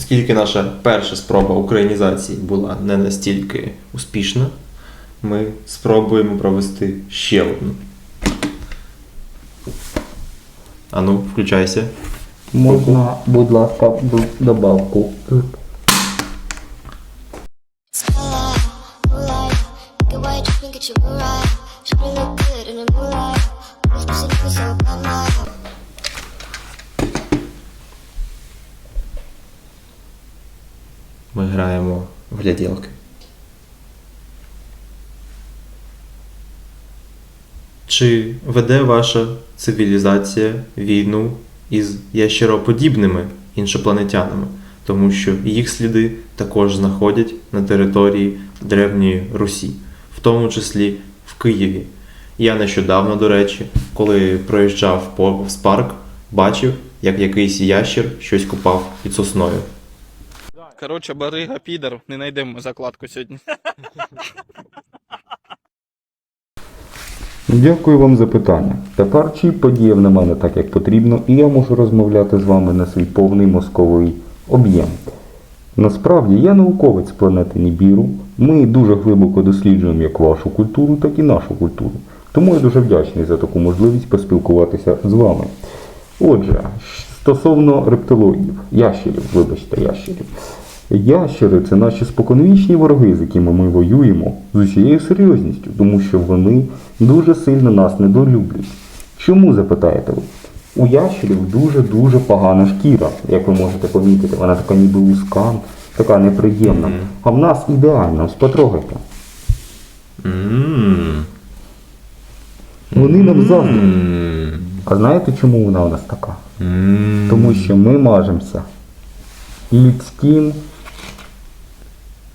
Оскільки наша перша спроба українізації була не настільки успішна, ми спробуємо провести ще одну. Ану, включайся. Можна, будь ласка, добавку. Граємо в гляделки. Чи веде ваша цивілізація війну із ящероподібними іншопланетянами, тому що їх сліди також знаходять на території Древньої Русі, в тому числі в Києві. Я нещодавно, до речі, коли проїжджав повз парк, бачив, як якийсь ящер щось купав під сосною. Коротше, барига підер, не знайдемо закладку сьогодні. Дякую вам за питання. Тепер чи подіяв на мене так, як потрібно, і я можу розмовляти з вами на свій повний мозковий об'єм. Насправді я науковець планети Нібіру. Ми дуже глибоко досліджуємо як вашу культуру, так і нашу культуру. Тому я дуже вдячний за таку можливість поспілкуватися з вами. Отже, стосовно рептилоїдів, ящерів, вибачте, ящерів. Ящери це наші споконвічні вороги, з якими ми воюємо з усією серйозністю, тому що вони дуже сильно нас недолюблять. Чому запитаєте ви? У ящерів дуже-дуже погана шкіра, як ви можете помітити, вона така ніби узка, така неприємна. А в нас ідеально, ось потрогайте. М. Вони нам заздрять. М. А знаєте, чому вона у нас така? М. Тому що ми мажемося людським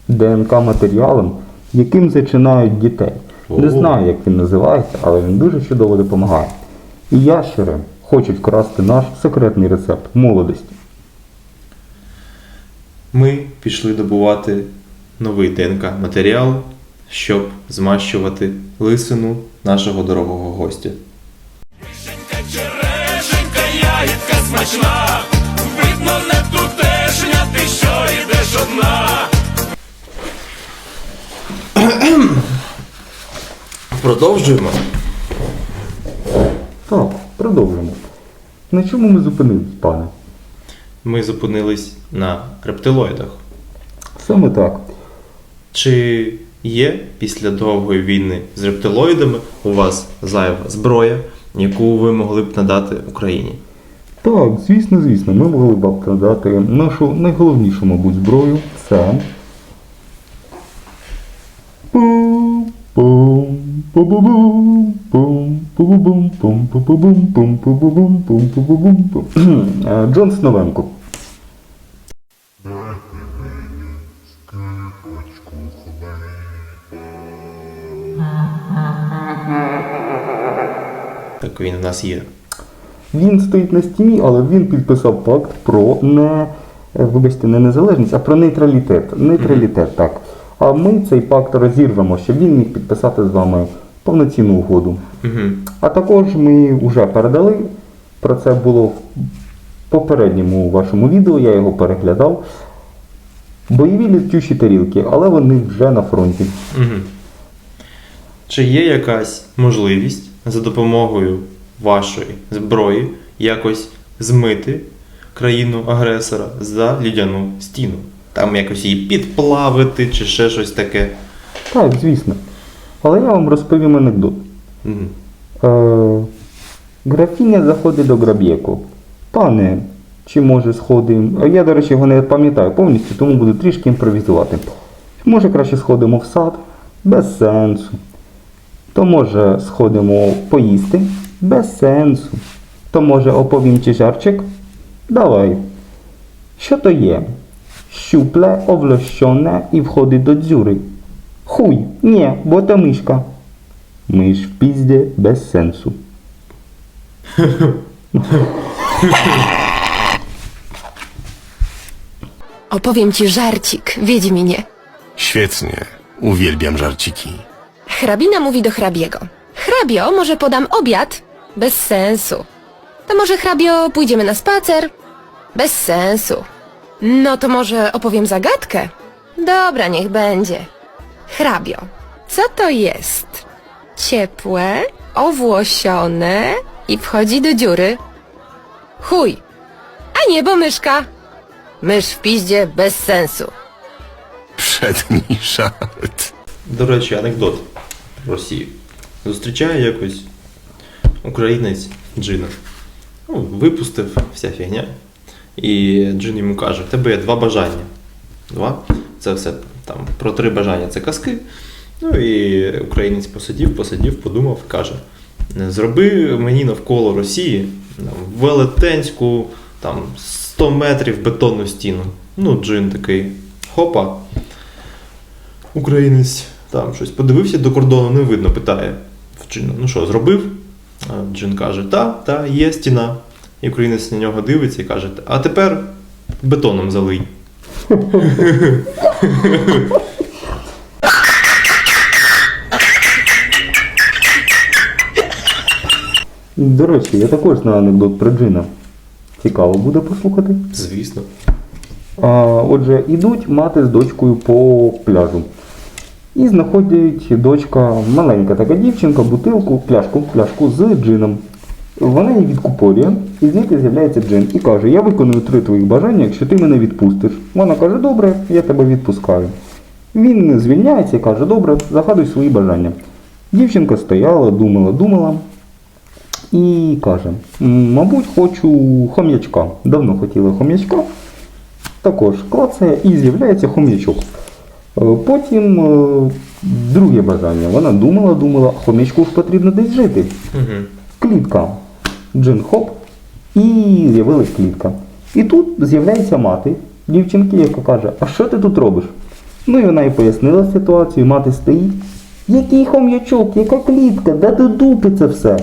ДНК матеріалом, яким зачинають дітей. Не знаю, як він називається, але він дуже чудово допомагає. І ящери хочуть вкрасти наш секретний рецепт молодості. Ми пішли добувати новий ДНК матеріал, щоб змащувати лисину нашого дорогого гостя. Черешенька, ягідка смачна, видно не тутешня, ти що йдеш одна. Продовжуємо. Так, продовжимо. На чому ми зупинились, пане? Ми зупинились на рептилоїдах. Саме так. Чи є після довгої війни з рептилоїдами у вас зайва зброя, яку ви могли б надати Україні? Так, звісно, звісно, ми могли б надати нашу найголовнішу, мабуть, зброю. Це. Джон Сновенко. Так він у нас є. Він стоїть на стіні, але він підписав пакт про не, вибачте, не незалежність, а про нейтралітет. Нейтралітет, так. А ми цей пакт розірвемо, щоб він міг підписати з вами повноцінну угоду. Угу. А також ми вже передали. Про це було в попередньому вашому відео, я його переглядав. Бойові літючі тарілки, але вони вже на фронті. Угу. Чи є якась можливість за допомогою вашої зброї якось змити країну агресора за лідяну стіну? Там якось її підплавити чи ще щось таке? Так, звісно. Але я вам розповім анекдот. Угу. Е, графіня заходить до Граб'єку. Пане, чи може сходимо? Я, до речі, його не пам'ятаю повністю, тому буду трішки імпровізувати. Може краще сходимо в сад? Без сенсу. То може сходимо поїсти? Без сенсу. То може оповім чи жарчик? Давай. Що то є? Щупле, овлощоне і входить до дзюри. Chuj, nie, bo to myszka. Mysz w pizdzie bez sensu. Opowiem ci żarcik, Wiedźminie. Świetnie. Uwielbiam żarciki. Hrabina mówi do hrabiego. Hrabio, może podam obiad? Bez sensu. To może hrabio pójdziemy na spacer? Bez sensu. No to może opowiem zagadkę? Dobra, niech będzie. Hrabio, co to jest? Ciepłe, owłosione i wchodzi do dziury. Chuj. A nie, bo myszka. Mysz w piździe bez sensu. Przedni żart. До речі, анекдот про Росію. Зустрічає якось українець Джина. Ну, випустив вся фігня. І Джин йому каже: в тебе є два бажання. Два. Це все там про три бажання це казки. Ну і українець посидів, посидів, подумав, каже: зроби мені навколо Росії там, велетенську там, 100 метрів бетонну стіну. Ну, Джин такий хопа. Українець там щось подивився до кордону, не видно, питає ну що, зробив? Джин каже, та, та, є стіна. І українець на нього дивиться і каже, а тепер бетоном залий. До речі, я також знаю анекдот про Джина. Цікаво буде послухати. Звісно. А, отже, ідуть мати з дочкою по пляжу. І знаходять дочка, маленька така дівчинка, бутилку, пляшку, пляшку з джином. Вона її відкупорює, і звідти з'являється джин і каже, я виконую три твоїх бажання, якщо ти мене відпустиш. Вона каже, добре, я тебе відпускаю. Він звільняється і каже, добре, загадуй свої бажання. Дівчинка стояла, думала, думала і каже, мабуть, хочу хом'ячка. Давно хотіла хом'ячка. Також клацає і з'являється хом'ячок. Е, Потім е, друге бажання. Вона думала, думала, хом'ячку ж потрібно десь жити. Клітка. Джин хоп. І з'явилась клітка. І тут з'являється мати дівчинки, яка каже, а що ти тут робиш? Ну і вона їй пояснила ситуацію, мати стоїть. Який хом'ячок, яка клітка, де до дупи це все?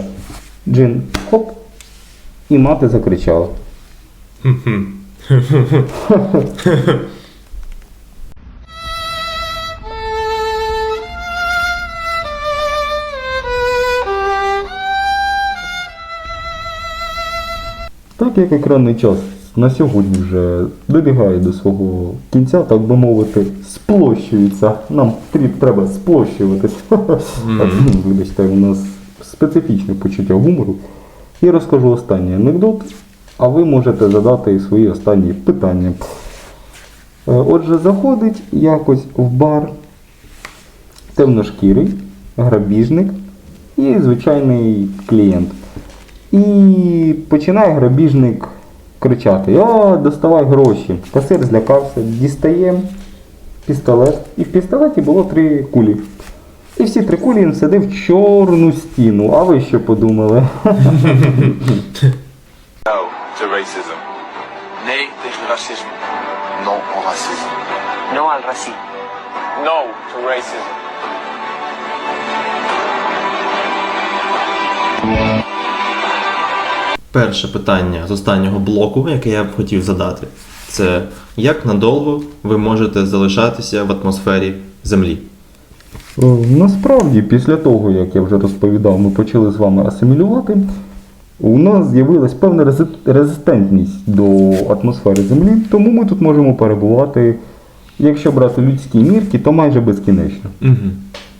Джин хоп. І мати закричала. Так як екранний час на сьогодні вже добігає до свого кінця, так би мовити, сплощується. Нам треба сплощуватись. Вибачте, у нас специфічне почуття гумору. Я розкажу останній анекдот, а ви можете задати свої останні питання. Е, Отже, заходить якось в бар темношкірий, грабіжник і звичайний клієнт. І починає грабіжник кричати: О, доставай гроші. Касир злякався, дістає пістолет. І в пістолеті було три кулі. І всі три кулі він всадив в чорну стіну. А ви що подумали? No to racism. Перше питання з останнього блоку, яке я б хотів задати, це як надовго ви можете залишатися в атмосфері Землі? Е, Насправді, після того, як я вже розповідав, ми почали з вами асимілювати. У нас з'явилась певна резистентність до атмосфери Землі, тому ми тут можемо перебувати, якщо брати людські мірки, то майже безкінечно. Угу.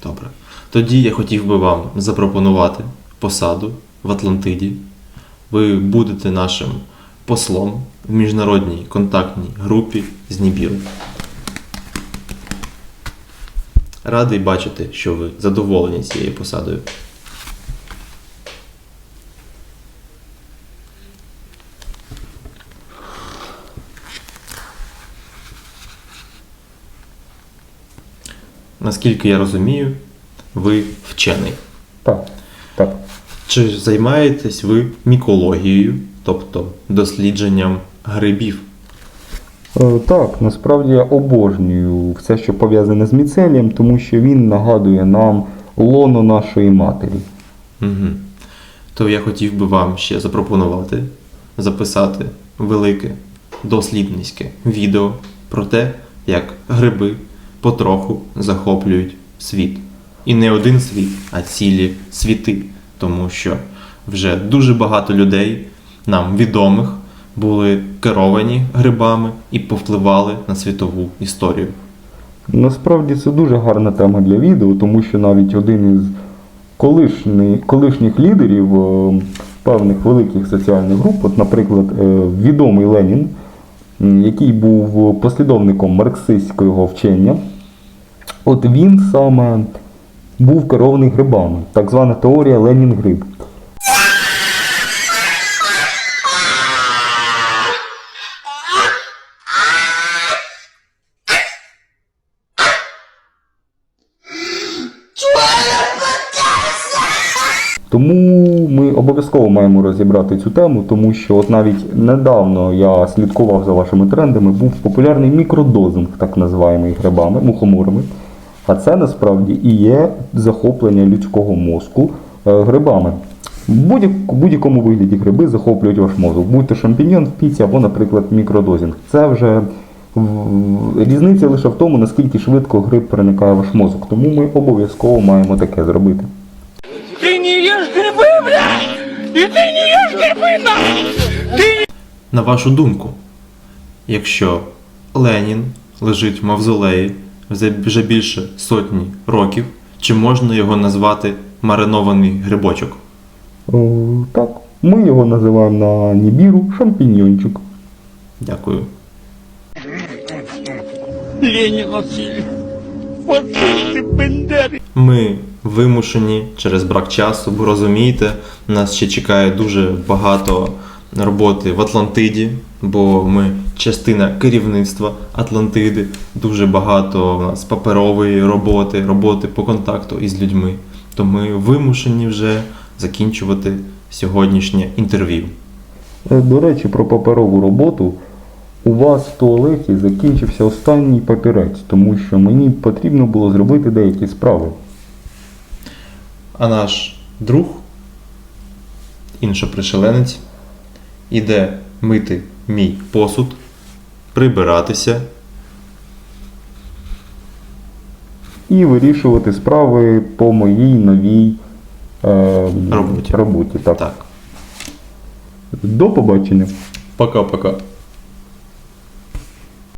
Добре. Тоді я хотів би вам запропонувати посаду в Атлантиді. Ви будете нашим послом в міжнародній контактній групі з Нібіру. Радий бачити, що ви задоволені цією посадою. Наскільки я розумію, ви вчений. Так, так. Чи займаєтесь ви мікологією, тобто дослідженням грибів? Е, Так, насправді я обожнюю все, що пов'язане з міцелієм, тому що він нагадує нам лоно нашої матері. Угу. То я хотів би вам ще запропонувати записати велике дослідницьке відео про те, як гриби потроху захоплюють світ. І не один світ, а цілі світи. Тому що вже дуже багато людей, нам відомих, були керовані грибами і повпливали на світову історію. Насправді це дуже гарна тема для відео, тому що навіть один із колишні, колишніх лідерів е, певних великих соціальних груп, от, наприклад, е, відомий Ленін, який був послідовником марксистського вчення, от він саме був керований грибами, так звана теорія Ленін-гриб. Тому ми обов'язково маємо розібрати цю тему, тому що от навіть недавно я слідкував за вашими трендами, був популярний мікродозинг, так називаємий грибами, мухоморами. А це насправді і є захоплення людського мозку е, грибами. В будь- будь-якому вигляді гриби захоплюють ваш мозок, будь то шампіньон в піці або, наприклад, мікродозинг. Це вже різниця лише в тому, наскільки швидко гриб проникає в ваш мозок. Тому ми обов'язково маємо таке зробити. Ти не їш гриби, блядь! І ти не їш гриби, нахуй! На вашу думку, якщо Ленін лежить в мавзолеї вже більше сотні років, чи можна його назвати маринований грибочок? О, так, ми його називаємо на Нібіру шампіньйончик. Дякую. Ми вимушені через брак часу, бо розумієте, нас ще чекає дуже багато роботи в Атлантиді, бо ми частина керівництва Атлантиди, дуже багато у нас паперової роботи, роботи по контакту із людьми. То ми вимушені вже закінчувати сьогоднішнє інтерв'ю. Е, До речі, про паперову роботу. У вас в туалеті закінчився останній папірець, тому що мені потрібно було зробити деякі справи. А наш друг, іншопришеленець, іде мити мій посуд, прибиратися І вирішувати справи по моїй новій е, Роботі. роботі. Так. Так. До побачення. Пока-пока.